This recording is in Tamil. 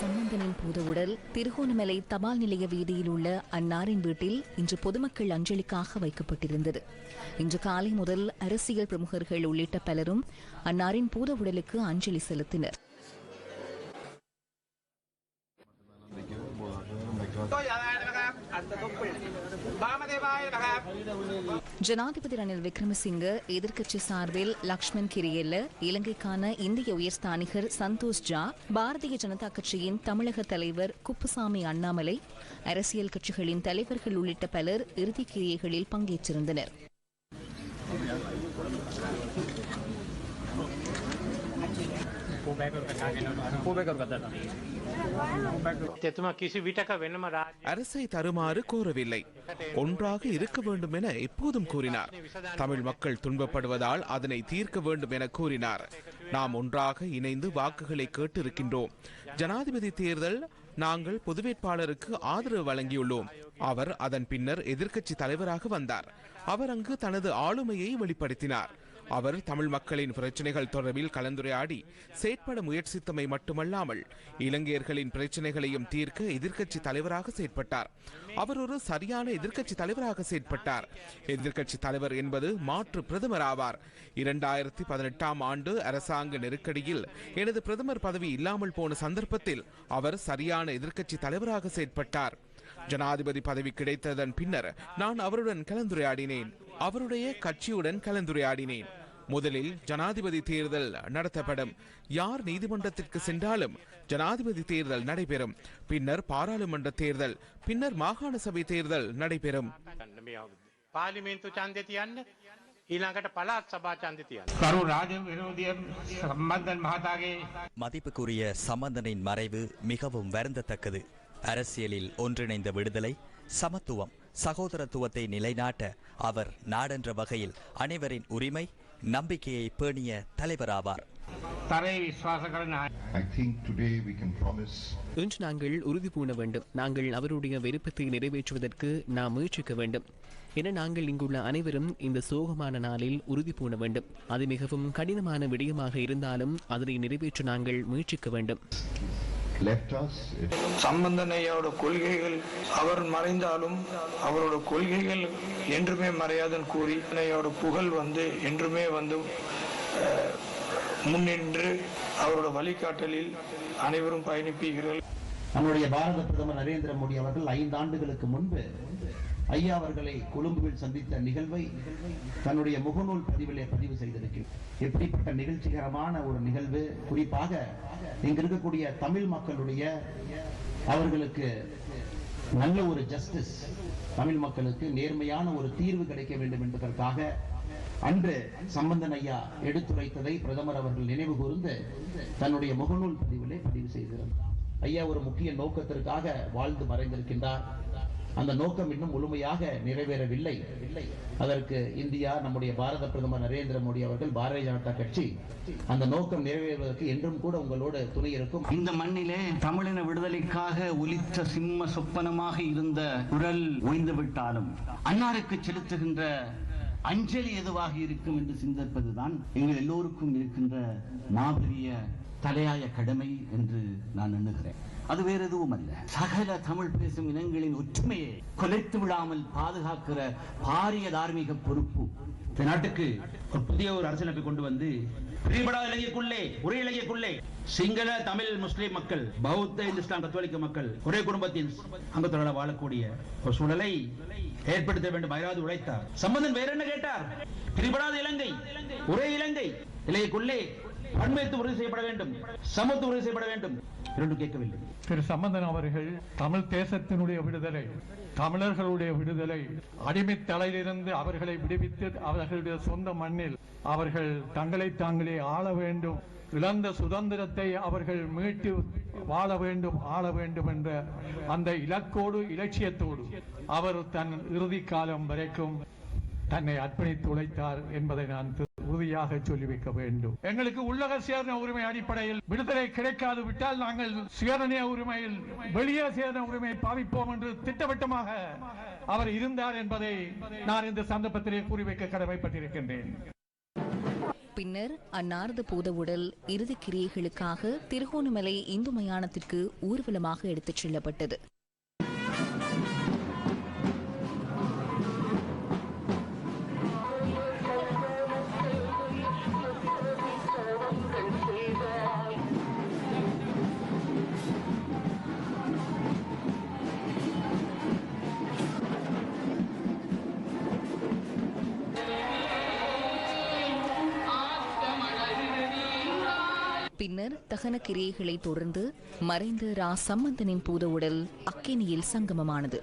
சம்பந்தனின் பூத உடல் திருகோணமலை தபால் நிலைய வீதியில் உள்ள அன்னாரின் வீட்டில் இன்று பொதுமக்கள் அஞ்சலிக்காக வைக்கப்பட்டிருந்தது. இன்று காலை முதல் அரசியல் பிரமுகர்கள் உள்ளிட்ட பலரும் அன்னாரின் பூத உடலுக்கு அஞ்சலி செலுத்தினர். ஜனாதிபதி ரணில் விக்ரமசிங்க எதிர்க்கட்சி சார்பில் லக்ஷ்மண் கிரியல்ல இலங்கைக்கான இந்திய உயர்ஸ்தானிகர் சந்தோஷ் ஜா பாரதிய ஜனதா கட்சியின் தமிழக தலைவர் குப்புசாமி அண்ணாமலை அரசியல் கட்சிகளின் தலைவர்கள் உள்ளிட்ட பலர் இறுதிக் கிரியைகளில் பங்கேற்றிருந்தனர். அரசை தருமாறு கோரவில்லை ஒன்றாக இருக்க வேண்டும் என எப்போதும் கூறினார். தமிழ் மக்கள் துன்பப்படுவதால் அதனை தீர்க்க வேண்டும் என கூறினார். நாம் ஒன்றாக இணைந்து வாக்குகளை கேட்டிருக்கின்றோம். ஜனாதிபதி தேர்தல் நாங்கள் பொது வேட்பாளருக்கு ஆதரவு வழங்கியுள்ளோம். அவர் அதன் பின்னர் எதிர்க்கட்சி தலைவராக வந்தார். அவர் அங்கு தனது ஆளுமையை வெளிப்படுத்தினார். அவர் தமிழ் மக்களின் பிரச்சனைகள் தொடர்பில் கலந்துரையாடி செயற்பட முயற்சித்தமை மட்டுமல்லாமல் இலங்கையர்களின் பிரச்சனைகளையும் தீர்க்க எதிர்க்கட்சி தலைவராக செயற்பட்டார். அவர் ஒரு சரியான எதிர்க்கட்சி தலைவராக செயற்பட்டார். எதிர்க்கட்சி தலைவர் என்பது மாற்று பிரதமர் ஆவார். இரண்டாயிரத்தி பதினெட்டாம் ஆண்டு அரசாங்க நெருக்கடியில் எனது பிரதமர் பதவி இல்லாமல் போன சந்தர்ப்பத்தில் அவர் சரியான எதிர்க்கட்சி தலைவராக செயற்பட்டார். ஜனாதிபதி பதவி கிடைத்ததன் பின்னர் நான் அவருடன் கலந்துரையாடினேன். அவருடைய கட்சியுடன் கலந்துரையாடினேன். முதலில் ஜனாதிபதி தேர்தல் நடத்தப்படும். யார் நீதிமன்றத்திற்கு சென்றாலும் ஜனாதிபதி தேர்தல் நடைபெறும். பின்னர் பாராளுமன்ற தேர்தல் பின்னர் மாகாண சபை தேர்தல் நடைபெறும். மதிப்புக்குரிய சம்பந்தனின் மறைவு மிகவும் வருந்தத்தக்கது. அரசியலில் ஒன்றிணைந்த விடுதலை சமத்துவம் சகோதரத்துவத்தை நிலைநாட்ட அவர் நாடென்ற வகையில் அனைவரின் உரிமை நம்பிக்கையை பேணிய தலைவராவார். இன்று நாங்கள் உறுதி பூண வேண்டும். நாங்கள் அவருடைய விருப்பத்தை நிறைவேற்றுவதற்கு நாம் முயற்சிக்க வேண்டும். என நாங்கள் இங்குள்ள அனைவரும் இந்த சோகமான நாளில் உறுதி பூண வேண்டும். அது மிகவும் கடினமான விடயமாக இருந்தாலும் அதனை நிறைவேற்ற நாங்கள் முயற்சிக்க வேண்டும். சம்பந்தனையோட கொள்கைகள் அவர் மறைந்தாலும் அவரோட கொள்கைகள் என்றுமே மறையாதுன்னு கூறி அன்னையோட புகழ் வந்து என்றுமே வந்து முன்னின்று அவரோட வழிகாட்டலில் அனைவரும் பயணிப்பீர்கள். நம்முடைய பாரத பிரதமர் நரேந்திர மோடி அவர்கள் ஐந்து ஆண்டுகளுக்கு முன்பு ஐயா அவர்களை கொழும்புவில் சந்தித்த நிகழ்வை தன்னுடைய முகநூல் பதிவிலே பதிவு செய்திருக்கிறேன். எப்படிப்பட்ட நிகழ்ச்சிகரமான ஒரு நிகழ்வு. குறிப்பாக இங்க இருக்கக்கூடிய தமிழ் மக்களுடைய அவர்களுக்கு நல்ல ஒரு ஜஸ்டிஸ் தமிழ் மக்களுக்கு நேர்மையான ஒரு தீர்வு கிடைக்க வேண்டும் என்பதற்காக அன்று சம்பந்தன் ஐயா எடுத்துரைத்ததை பிரதமர் அவர்கள் நினைவு கூர்ந்து தன்னுடைய முகநூல் பதிவிலே பதிவு செய்திருந்தார். ஐயா ஒரு முக்கிய நோக்கத்திற்காக வாழ்ந்து மறைந்திருக்கின்றார். அந்த நோக்கம் இன்னும் முழுமையாக நிறைவேறவில்லை. அதற்கு இந்தியா நம்முடைய பாரத பிரதமர் நரேந்திர மோடி அவர்கள் பாரதிய ஜனதா கட்சி அந்த நோக்கம் நிறைவேறுவதற்கு என்றும் கூட உங்களோடு துணை இருக்கும். இந்த மண்ணிலே தமிழின விடுதலைக்காக ஒலித்த சிம்ம சொப்பனமாக இருந்த குரல் ஓய்ந்து விட்டாலும் அன்னாருக்கு செலுத்துகின்ற அஞ்சலி எதுவாக இருக்கும் என்று சிந்திப்பதுதான் எங்கள் எல்லோருக்கும் இருக்கின்ற மாபெரிய தலையாய கடமை என்று நான் எண்ணுகிறேன். அது வேற எதுவும் அல்ல. சகல தமிழ் பேசும் இனங்களின் ஒற்றுமையை கொலைத்து விடாமல் பாதுகாக்கிற பாரிய தார்மீக பொறுப்பு இந்த நாட்டுக்கு ஒரு புதிய ஒரு அரசியலமைப்பை கொண்டு வந்து பிரிபடா இலங்கைக்குள்ளே ஒரே இலங்கைக்குள்ளே சிங்கள தமிழ் முஸ்லிம் மக்கள் பௌத்த இந்துஸ்தான் கத்தோலிக்க மக்கள் ஒரே குடும்பத்தின் அங்கத்தோட வாழக்கூடிய ஒரு சூழலை ஏற்படுத்த வேண்டும். அயராது உழைத்தார். சம்பந்தன் வேற என்ன கேட்டார்? பிரிபடாத இலங்கை ஒரே இலங்கை இலங்கைக்குள்ளே பன்மைத்து உறுதி செய்யப்பட வேண்டும். சமத்து உறுதி செய்யப்பட வேண்டும். இரண்டு கேட்கவில்லை. திரு சம்பந்தன் அவர்கள் தமிழ் தேசத்தினுடைய விடுதலை தமிழர்களுடைய விடுதலை அடிமைத்தலையிலிருந்து அவர்களை விடுவித்து அவர்களுடைய சொந்த மண்ணில் அவர்கள் தங்களை தாங்களே ஆள வேண்டும். இழந்த சுதந்திரத்தை அவர்கள் மீட்டு வாழ வேண்டும் ஆள வேண்டும் என்ற அந்த இலக்கோடு இலட்சியத்தோடு அவர் தன் இறுதி காலம் வரைக்கும் தன்னை அர்ப்பணித்து உழைத்தார் என்பதை நான் உறுதியாக சொல்லி வைக்க வேண்டும். எங்களுக்கு உள்ளக சேரண உரிமை அடிப்படையில் விடுதலை கிடைக்காது விட்டால் நாங்கள் சுயநிர்ணய உரிமையில் வெளியே சேரண உரிமை பாவிப்போம் என்று திட்டவட்டமாக அவர் இருந்தார் என்பதை நான் இந்த சந்தர்ப்பத்திலே கூறி வைக்க கடமைப்பட்டிருக்கின்றேன். பின்னர் அன்னாரது பூத உடல் இறுதிக் கிரியைகளுக்காக திருகோணமலை இந்து மயானத்திற்கு ஊர்வலமாக எடுத்துச் செல்லப்பட்டது. பின்னர் தகன கிரியைகளை தொடர்ந்து மறைந்த ரா சம்பந்தனின் பூத உடல் அக்கினியில் சங்கமமானது.